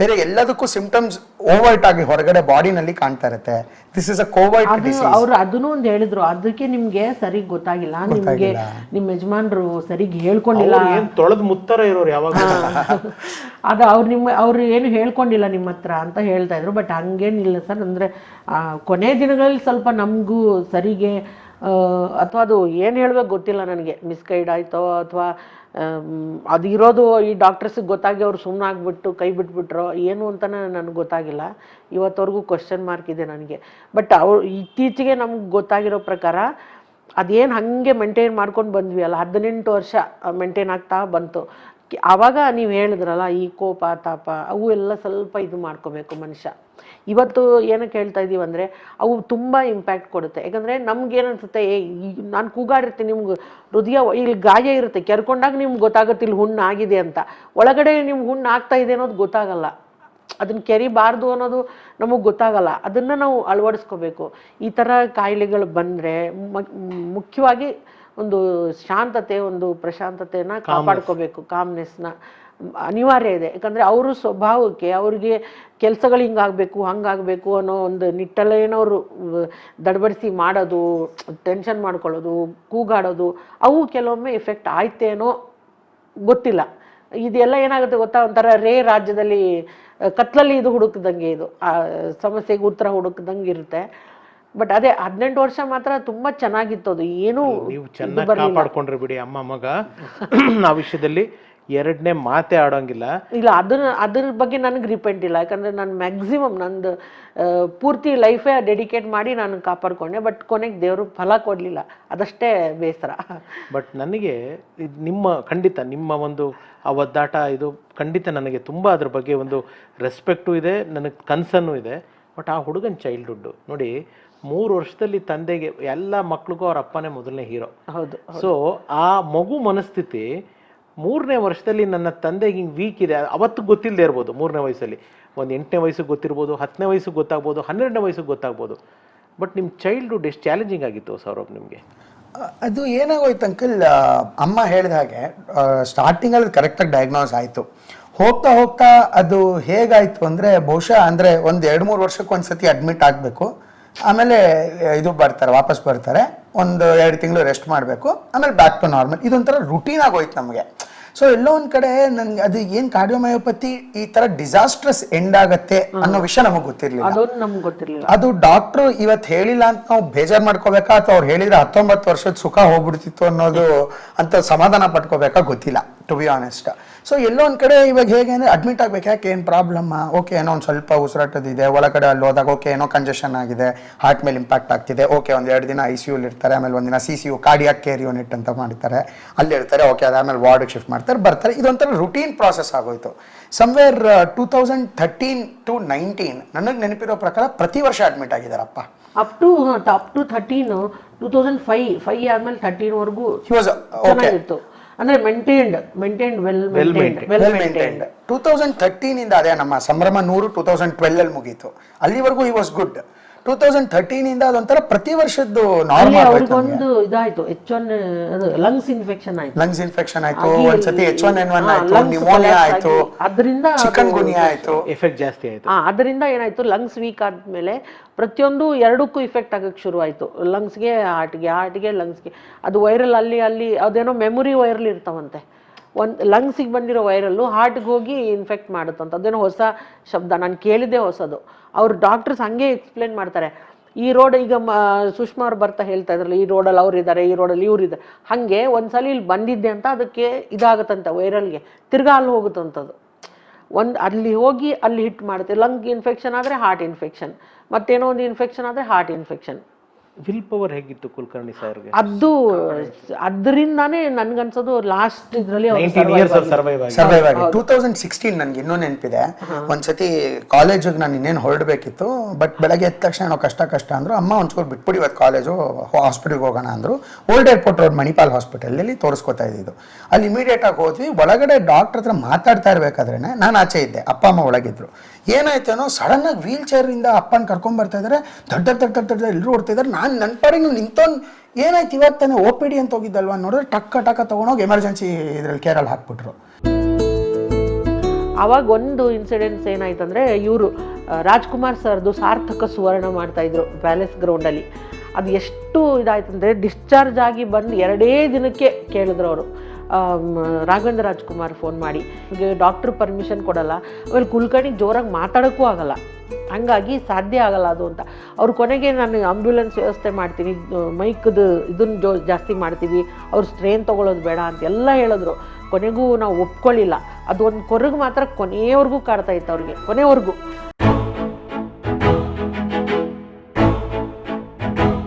ಬೇರೆ ಎಲ್ಲದಕ್ಕೂ ಸಿಂಪ್ಟಮ್ಸ್ ಓವರ್ಟ್ ಆಗಿ ಹೊರಗಡೆ ಬಾಡಿನಲ್ಲಿ ಕಾಣ್ತಾ ಇರುತ್ತೆ. ದಿಸ್ ಇಸ್ ಅ ಕೋವರ್ಟ್ ಅದು ಅವ್ರು ಅದನ್ನು ಒಂದು ಹೇಳಿದ್ರು. ಅದಕ್ಕೆ ನಿಮ್ಗೆ ಸರಿ ಗೊತ್ತಾಗಿಲ್ಲ. ನಿಮ್ಗೆ ನಿಮ್ಮ ಯಜಮಾನ್ರು ಸರಿಗ್ ಹೇಳ್ಕೊಂಡಿಲ್ಲ. ಏನ್ ತೊಳೆದ್ ಮುತ್ತರ ಇರೋರು ಯಾವಾಗ? ಅದು ಅವ್ರು ನಿಮ್ಮ ಅವ್ರು ಏನು ಹೇಳ್ಕೊಂಡಿಲ್ಲ ನಿಮ್ಮ ಹತ್ರ ಅಂತ ಹೇಳ್ತಾ ಇದ್ರು. ಬಟ್ ಹಂಗೇನಿಲ್ಲ ಸರ್. ಅಂದರೆ ಕೊನೆ ದಿನಗಳಲ್ಲಿ ಸ್ವಲ್ಪ ನಮಗೂ ಸರಿಗೆ ಅಥವಾ ಅದು ಏನು ಹೇಳ್ಬೇಕು ಗೊತ್ತಿಲ್ಲ ನನಗೆ. ಮಿಸ್ಗೈಡ್ ಆಯಿತೋ ಅಥವಾ ಅದು ಇರೋದು ಈ ಡಾಕ್ಟರ್ಸಿಗೆ ಗೊತ್ತಾಗಿ ಅವ್ರು ಸುಮ್ಮನೆ ಆಗ್ಬಿಟ್ಟು ಕೈ ಬಿಟ್ಬಿಟ್ರೋ ಏನು ಅಂತಲೇ ನನಗೆ ಗೊತ್ತಾಗಿಲ್ಲ. ಇವತ್ತವರೆಗೂ ಕ್ವಶನ್ ಮಾರ್ಕ್ ಇದೆ ನನಗೆ. ಬಟ್ ಅವ್ರು ಇತ್ತೀಚೆಗೆ ನಮ್ಗೆ ಗೊತ್ತಾಗಿರೋ ಪ್ರಕಾರ ಅದೇನು ಹಾಗೆ ಮೇಂಟೈನ್ ಮಾಡ್ಕೊಂಡು ಬಂದ್ವಿ ಅಲ್ಲ, ಹದಿನೆಂಟು ವರ್ಷ ಮೇಂಟೈನ್ ಆಗ್ತಾ ಬಂತು. ಆವಾಗ ನೀವು ಹೇಳಿದ್ರಲ್ಲ, ಈ ಕೋಪ, ತಾಪ, ಅವು ಎಲ್ಲ ಸ್ವಲ್ಪ ಇದು ಮಾಡ್ಕೋಬೇಕು ಮನುಷ್ಯ. ಇವತ್ತು ಏನಕ್ಕೆ ಹೇಳ್ತಾ ಇದ್ದೀವಿ ಅಂದರೆ ಅವು ತುಂಬ ಇಂಪ್ಯಾಕ್ಟ್ ಕೊಡುತ್ತೆ. ಯಾಕಂದರೆ ನಮ್ಗೆ ಏನನ್ಸುತ್ತೆ ಏ ನಾನು ಕೂಗಾಡಿರ್ತೀನಿ ನಿಮ್ಗೆ ಹೃದಯ ಇಲ್ಲಿ ಗಾಯ ಇರುತ್ತೆ ಕೆರ್ಕೊಂಡಾಗ ನಿಮ್ಗೆ ಗೊತ್ತಾಗುತ್ತೆ ಇಲ್ಲಿ ಹುಣ್ಣು ಆಗಿದೆ ಅಂತ. ಒಳಗಡೆ ನಿಮ್ಗೆ ಹುಣ್ಣು ಆಗ್ತಾ ಇದೆ ಅನ್ನೋದು ಗೊತ್ತಾಗಲ್ಲ. ಅದನ್ನ ಕೆರಿಬಾರ್ದು ಅನ್ನೋದು ನಮಗೆ ಗೊತ್ತಾಗಲ್ಲ. ಅದನ್ನು ನಾವು ಅಳವಡಿಸ್ಕೋಬೇಕು. ಈ ಥರ ಕಾಯಿಲೆಗಳು ಬಂದರೆ ಮುಖ್ಯವಾಗಿ ಒಂದು ಶಾಂತತೆ ಒಂದು ಪ್ರಶಾಂತತೆನ ಕಾಪಾಡ್ಕೋಬೇಕು. ಕಾಮ್ನೆಸ್ನ ಅನಿವಾರ್ಯ ಇದೆ. ಯಾಕಂದರೆ ಅವರು ಸ್ವಭಾವಕ್ಕೆ ಅವ್ರಿಗೆ ಕೆಲಸಗಳು ಹಿಂಗಾಗಬೇಕು ಹಂಗಾಗಬೇಕು ಅನ್ನೋ ಒಂದು ನಿಟ್ಟಲೇನವರು ದಡಬಡಿಸಿ ಮಾಡೋದು ಟೆನ್ಷನ್ ಮಾಡ್ಕೊಳ್ಳೋದು ಕೂಗಾಡೋದು ಅವು ಕೆಲವೊಮ್ಮೆ ಎಫೆಕ್ಟ್ ಆಯ್ತೇನೋ ಗೊತ್ತಿಲ್ಲ. ಇದೆಲ್ಲ ಏನಾಗುತ್ತೆ ಗೊತ್ತಾ? ಒಂಥರ ರೇ ರಾಜ್ಯದಲ್ಲಿ ಕತ್ಲಲ್ಲಿ ಇದು ಹುಡುಕ್ದಂಗೆ ಇದು. ಆ ಸಮಸ್ಯೆಗೆ ಉತ್ತರ ಹುಡುಕ್ದಂಗೆ ಇರುತ್ತೆ. ಬಟ್ ಅದೇ ಹದಿನೆಂಟು ವರ್ಷ ಮಾತ್ರ ತುಂಬಾ ಚೆನ್ನಾಗಿತ್ತು ಅದು. ಏನು ನೀವು ಚೆನ್ನಾಗಿ ಕಾಪಾಡ್ಕೊಂಡ್ರಿ ಬಿಡಿ ಅಮ್ಮ ಮಗ. ಆ ವಿಷಯದಲ್ಲಿ ಎರಡನೇ ಮಾತೆ ಆಡೋಂಗಿಲ್ಲ. ಇಲ್ಲ ಅದನ್ನ ಅದ್ರ ಬಗ್ಗೆ ನನಗೆ ರಿಪೆಂಟ್ ಇಲ್ಲ. ಯಾಕಂದರೆ ನಾನು ಮ್ಯಾಕ್ಸಿಮಮ್ ನಂದು ಪೂರ್ತಿ ಲೈಫೇ ಡೆಡಿಕೇಟ್ ಮಾಡಿ ನಾನು ಕಾಪಾಡ್ಕೊಂಡೆ. ಬಟ್ ಕೊನೆಗೆ ದೇವರು ಫಲ ಕೊಡಲಿಲ್ಲ. ಅದಷ್ಟೇ ಬೇಸರ. ಬಟ್ ನನಗೆ ಇದ್ ನಿಮ್ಮ ಖಂಡಿತ ನಿಮ್ಮ ಒಂದು ಆ ಒದ್ದಾಟ ಇದು ಖಂಡಿತ ನನಗೆ ತುಂಬ ಅದ್ರ ಬಗ್ಗೆ ಒಂದು ರೆಸ್ಪೆಕ್ಟು ಇದೆ ನನಗೆ ಕನ್ಸನ್ನು ಇದೆ. ಬಟ್ ಆ ಹುಡುಗನ ಚೈಲ್ಡ್ಹುಡ್ಡು ನೋಡಿ ಮೂರು ವರ್ಷದಲ್ಲಿ ತಂದೆಗೆ ಎಲ್ಲ ಮಕ್ಳಿಗೂ ಅವ್ರ ಅಪ್ಪನೇ ಮೊದಲನೇ ಹೀರೋ ಹೌದು ಸೊ ಆ ಮಗು ಮನಸ್ಥಿತಿ ಮೂರನೇ ವರ್ಷದಲ್ಲಿ ನನ್ನ ತಂದೆಗೆ ಹಿಂಗೆ ವೀಕ್ ಇದೆ. ಅವತ್ತು ಗೊತ್ತಿಲ್ಲದೆ ಇರ್ಬೋದು ಮೂರನೇ ವಯಸ್ಸಲ್ಲಿ. ಒಂದು ಎಂಟನೇ ವಯಸ್ಸಿಗೆ ಗೊತ್ತಿರ್ಬೋದು, ಹತ್ತನೇ ವಯಸ್ಸಿಗೆ ಗೊತ್ತಾಗ್ಬೋದು, ಹನ್ನೆರಡನೇ ವಯಸ್ಸಿಗೆ ಗೊತ್ತಾಗ್ಬೋದು. ಬಟ್ ನಿಮ್ಮ ಚೈಲ್ಡ್ಹುಡ್ ಎಷ್ಟು ಚಾಲೆಂಜಿಂಗ್ ಆಗಿತ್ತು ಸೌರಭ್ ನಿಮಗೆ. ಅದು ಏನಾಗೋಯ್ತು ಅಂಕಲ್ ಅಮ್ಮ ಹೇಳಿದ ಹಾಗೆ ಸ್ಟಾರ್ಟಿಂಗಲ್ಲಿ ಕರೆಕ್ಟಾಗಿ ಡಯಾಗ್ನೋಸ್ ಆಯಿತು. ಹೋಗ್ತಾ ಹೋಗ್ತಾ ಅದು ಹೇಗಾಯಿತು ಅಂದರೆ ಬಹುಶಃ ಅಂದರೆ ಒಂದು ಎರಡು ಮೂರು ವರ್ಷಕ್ಕೆ ಒಂದು ಸತಿ ಅಡ್ಮಿಟ್ ಆಗಬೇಕು. ಆಮೇಲೆ ಇದು ಬರ್ತಾರೆ ವಾಪಸ್ ಬರ್ತಾರೆ. ಒಂದು ಎರಡು ತಿಂಗಳು ರೆಸ್ಟ್ ಮಾಡಬೇಕು. ಆಮೇಲೆ ಬ್ಯಾಕ್ ಟು ನಾರ್ಮಲ್ ಇದೊಂಥರ ರುಟೀನ್ ಆಗೋಯ್ತು ನಮಗೆ. ಸೊ ಎಲ್ಲೋ ಒಂದು ಕಡೆ ನನಗೆ ಅದು ಏನು ಕಾರ್ಡಿಯೋಮಯೋಪತಿ ಈ ಥರ ಡಿಸಾಸ್ಟ್ರಸ್ ಎಂಡ್ ಆಗುತ್ತೆ ಅನ್ನೋ ವಿಷಯ ನಮಗೆ ಗೊತ್ತಿರಲಿಲ್ಲ. ಅದೊಂದು ನಮ್ಗೆ ಗೊತ್ತಿರಲಿಲ್ಲ. ಅದು ಡಾಕ್ಟ್ರು ಇವತ್ತು ಹೇಳಿಲ್ಲ ಅಂತ ನಾವು ಬೇಜಾರು ಮಾಡ್ಕೋಬೇಕಾ ಅಥವಾ ಅವ್ರು ಹೇಳಿದ್ರೆ ಹತ್ತೊಂಬತ್ತು ವರ್ಷದ ಸುಖ ಹೋಗ್ಬಿಡ್ತಿತ್ತು ಅನ್ನೋದು ಅಂತ ಸಮಾಧಾನ ಪಟ್ಕೋಬೇಕಾ ಗೊತ್ತಿಲ್ಲ ಟು ಬಿ ಆನೆಸ್ಟ್ ಸೊ ಎಲ್ಲೋ ಒಂದು ಕಡೆ ಇವಾಗ ಹೇಗೆ ಅಂದರೆ ಅಡ್ಮಿಟ್ ಆಗ್ಬೇಕು. ಯಾಕೆ? ಏನು ಪ್ರಾಬ್ಲಮ್ ಓಕೆ ಏನೋ ಒಂದು ಸ್ವಲ್ಪ ಉಸಿರಾಟದಿದೆ ಒಳಗಡೆ ಅಲ್ಲಿ ಹೋದಾಗ ಓಕೆ ಏನೋ ಕಂಜೆಷನ್ ಆಗಿದೆ. ಹಾರ್ಟ್ ಮೇಲೆ ಇಂಪ್ಯಾಕ್ಟ್ ಆಗ್ತಿದೆ. ಓಕೆ ಒಂದು ಎರಡು ದಿನ ಐ ಸಿ ಯುಲಿ ಇರ್ತಾರೆ. ಆಮೇಲೆ ಒಂದಿನ C C U cardiac care unit ಅಂತ ಮಾಡ್ತಾರೆ ಅಲ್ಲಿ ಇರ್ತಾರೆ. ಓಕೆ ಅದಾದಮೇಲೆ ವಾರ್ಡ್ ಶಿಫ್ಟ್ ಮಾಡ್ತಾರೆ. ಬರ್ತಾರೆ. ಇದೊಂಥರ ರುಟೀನ್ ಪ್ರಾಸೆಸ್ ಆಗೋಯ್ತು. Somewhere two thousand thirteen to nineteen ನನಗೆ ನೆನಪಿರೋ ಪ್ರಕಾರ ಪ್ರತಿ ವರ್ಷ admit ಆಗಿದ್ದಾರಪ್ಪ. Up to up to thirteen two thousand five five ಆದ್ಮೇಲೆ ಥರ್ಟೀನ್ವರೆಗೂ ಚೆನ್ನಾಗಿತ್ತು. ಅಂದ್ರೆ maintained maintained well maintained well well maintained two thousand thirteen ಇಂದ ಅದೇ ನಮ್ಮ ಸಂಭ್ರಮ ನೂರು ಟೂ ತೌಸಂಡ್ ಟ್ವೆಲ್ ಅಲ್ಲಿ ಮುಗೀತು. ಅಲ್ಲಿವರೆಗೂ ಈ was good two thousand thirteen ಇಂದ ಅದೊಂಥರ ಪ್ರತಿ ವರ್ಷದ್ದು ಅಲ್ಲಿ ನಾರ್ಮಲ್ ಒಂದು ಇದಾಯ್ತು ಎಚ್ ಒನ್ ಅದು ಲಂಗ್ಸ್ ಇನ್ಫೆಕ್ಷನ್ ಆಯ್ತು. ಲಂಗ್ಸ್ ಇನ್ಫೆಕ್ಷನ್ ಆಯ್ತು ಒಂದ್ಸತಿ ಎಚ್ ಒನ್ ಎನ್ ಒನ್ ಆಯ್ತು ನಿಮೋನಿಯಾ ಆಯ್ತು ಆಗಿ, ಚಿಕನ್ ಗುನಿಯಾ ಆಯ್ತು. ಎಫೆಕ್ಟ್ ಜಾಸ್ತಿ ಆಯಿತು. ಅದರಿಂದ ಏನಾಯ್ತು ಲಂಗ್ಸ್ ವೀಕ್ ಆದ್ಮೇಲೆ ಪ್ರತಿಯೊಂದು ಎರಡಕ್ಕೂ ಇಫೆಕ್ಟ್ ಆಗಕ್ಕೆ ಶುರು ಆಯ್ತು. ಲಂಗ್ಸ್ಗೆ ಹಾರ್ಟ್ಗೆ ಹಾರ್ಟ್ಗೆ ಲಂಗ್ಸ್ಗೆ ಅದು ವೈರಲ್ ಅಲ್ಲಿ ಅಲ್ಲಿ ಅದೇನೋ ಮೆಮೊರಿ ವೈರಲ್ ಇರ್ತಾವಂತೆ. ಒಂದು ಲಂಗ್ಸಿಗೆ ಬಂದಿರೋ ವೈರಲ್ಲು ಹಾರ್ಟ್ಗೆ ಹೋಗಿ ಇನ್ಫೆಕ್ಟ್ ಮಾಡುತ್ತಂತ. ಅದೇನೋ ಹೊಸ ಶಬ್ದ ನಾನು ಕೇಳಿದ್ದೆ ಹೊಸದು. ಅವ್ರು ಡಾಕ್ಟರ್ಸ್ ಹಂಗೆ ಎಕ್ಸ್ಪ್ಲೇನ್ ಮಾಡ್ತಾರೆ. ಈ ರೋಡ್ ಈಗ ಮ, ಸುಷ್ಮಾ ಅವ್ರು ಬರ್ತಾ ಹೇಳ್ತಾ ಇದ್ರಲ್ಲ, ಈ ರೋಡಲ್ಲಿ ಅವ್ರು ಇದ್ದಾರೆ ಈ ರೋಡಲ್ಲಿ ಇವ್ರು ಇದ್ದಾರೆ ಹಾಗೆ ಒಂದ್ಸಲ ಇಲ್ಲಿ ಬಂದಿದ್ದೆ ಅಂತ ಅದಕ್ಕೆ ಇದಾಗುತ್ತಂತೆ ವೈರಲ್ಗೆ ತಿರ್ಗಾ ಅಲ್ಲಿ ಹೋಗುತ್ತಂಥದ್ದು ಒಂದು ಅಲ್ಲಿ ಹೋಗಿ ಅಲ್ಲಿ ಹಿಟ್ ಮಾಡುತ್ತೆ. ಲಂಗ್ ಇನ್ಫೆಕ್ಷನ್ ಆದರೆ ಹಾರ್ಟ್ ಇನ್ಫೆಕ್ಷನ್ ಮತ್ತೇನೋ ಒಂದು ಇನ್ಫೆಕ್ಷನ್ ಆದರೆ ಹಾರ್ಟ್ ಇನ್ಫೆಕ್ಷನ್ ವಿಲ್ ಪವರ್ ಹೇಗಿತ್ತು ಕುಲಕರ್ಣಿ ಸರ್ಗೆ? ಅದು ಅದರಿಂದಾನೇ ನನ್ಗನ್ಸೋದು ಲಾಸ್ಟ್ ಇದರಲ್ಲಿ ಸರ್ವೈವ್ ಆಗಿ ಸರ್ವೈವ್ ಆಗಿ ಟೂ ತೌಸಂಡ್ ಸಿಕ್ಸ್ಟೀನ್ ನನಗೆ ಇನ್ನೂ ನೆನಪಿದೆ. ಒಂದ್ಸತಿ ಕಾಲೇಜಿಗೆ ನಾನು ಇನ್ನೇನು ಹೊರಡಬೇಕಿತ್ತು ಬಟ್ ಬೆಳಗ್ಗೆ ಎದ್ದ ತಕ್ಷಣ ಏನೋ ಕಷ್ಟ ಕಷ್ಟ ಅಂದ್ರು ಅಮ್ಮ ಒಂಚೂರು ಬಿಟ್ಬಿಡಿ ಇವತ್ತು ಕಾಲೇಜು ಹಾಸ್ಪಿಟಲ್ಗೆ ಹೋಗೋಣ ಅಂದ್ರು. ಓಲ್ಡ್ ಏರ್ಪೋರ್ಟ್ ರೋಡ್ ಮಣಿಪಾಲ್ ಹಾಸ್ಪಿಟಲಲ್ಲಿ ತೋರಿಸ್ಕೊತಾ ಇದ್ದಿದ್ದು. ಅಲ್ಲಿ ಇಮಿಡಿಯೇಟ್ ಆಗಿ ಹೋದ್ವಿ. ಒಳಗಡೆ ಡಾಕ್ಟರ್ ಹತ್ರ ಮಾತಾಡ್ತಾ ಇರಬೇಕಾದ್ರೆ ನಾನು ಆಚೆ ಇದ್ದೆ. ಅಪ್ಪ ಅಮ್ಮ ಒಳಗಿದ್ರು. ಏನಾಯ್ತೇನೋ ಸಡನ್ ಆಗಿ ವೀಲ್ ಚೇರ್ ಇಂದ ಅಪ್ಪನ ಕರ್ಕೊಂಡ್ ಬರ್ತಾ ಇದ್ರೆ. ದೊಡ್ಡ ದೊಡ್ಡ ದೊಡ್ಡ ದೊಡ್ಡ ಎಲ್ಲರೂ ಓಡ್ತಾ ಇದಾರೆ. ನಾನು ನನ್ನ ಪಾಡಿಗೆ ನಿಂತೊಂದು ಏನಾಯ್ತು ಇವತ್ತಾನೆ ಓ ಪಿ ಡಿ ಅಂತ ಹೋಗಿದ್ದಲ್ವ? ನೋಡಿದ್ರೆ ಟಕ್ಕ ಟಕ್ಕ ತೊಗೊಂಡೋಗಿ ಎಮರ್ಜೆನ್ಸಿ ಇದ್ರಲ್ಲಿ ಕೇರಲ್ಲಿ ಹಾಕ್ಬಿಟ್ರು. ಅವಾಗ ಒಂದು ಇನ್ಸಿಡೆಂಟ್ಸ್ ಏನಾಯ್ತಂದ್ರೆ ಇವರು ರಾಜ್ಕುಮಾರ್ ಸರ್ದು ಸಾರ್ಥಕ ಸುವರ್ಣ ಮಾಡ್ತಾ ಇದ್ರು ಪ್ಯಾಲೇಸ್ ಗ್ರೌಂಡಲ್ಲಿ ಅದು ಎಷ್ಟು ಇದಾಯ್ತಂದ್ರೆ ಡಿಸ್ಚಾರ್ಜ್ ಆಗಿ ಬಂದು ಎರಡೇ ದಿನಕ್ಕೆ ಕೇಳಿದ್ರು ಅವರು. ರಾಘವೇಂದ್ರ ರಾಜ್ಕುಮಾರ್ ಫೋನ್ ಮಾಡಿ. ಡಾಕ್ಟ್ರ್ ಪರ್ಮಿಷನ್ ಕೊಡಲ್ಲ. ಆಮೇಲೆ ಕುಲ್ಕರ್ಣಿ ಜೋರಾಗಿ ಮಾತಾಡೋಕ್ಕೂ ಆಗಲ್ಲ. ಹಂಗಾಗಿ ಸಾಧ್ಯ ಆಗಲ್ಲ ಅದು ಅಂತ. ಅವ್ರು ಕೊನೆಗೆ ನಾನು ಆಂಬ್ಯುಲೆನ್ಸ್ ವ್ಯವಸ್ಥೆ ಮಾಡ್ತೀನಿ. ಮೈಕ್ದು ಇದನ್ನು ಜೋ, ಜಾಸ್ತಿ ಮಾಡ್ತೀವಿ. ಅವ್ರು ಸ್ಟ್ರೇನ್ ತೊಗೊಳೋದು ಬೇಡ ಅಂತ ಎಲ್ಲ ಹೇಳಿದ್ರು. ಕೊನೆಗೂ ನಾವು ಒಪ್ಕೊಳ್ಳಿಲ್ಲ ಅದು ಒಂದು ಕೊರಗು ಮಾತ್ರ ಕೊನೆಯವರೆಗೂ ಕಾಡ್ತಾ ಇತ್ತು ಅವ್ರಿಗೆ. ಕೊನೆವರೆಗೂ.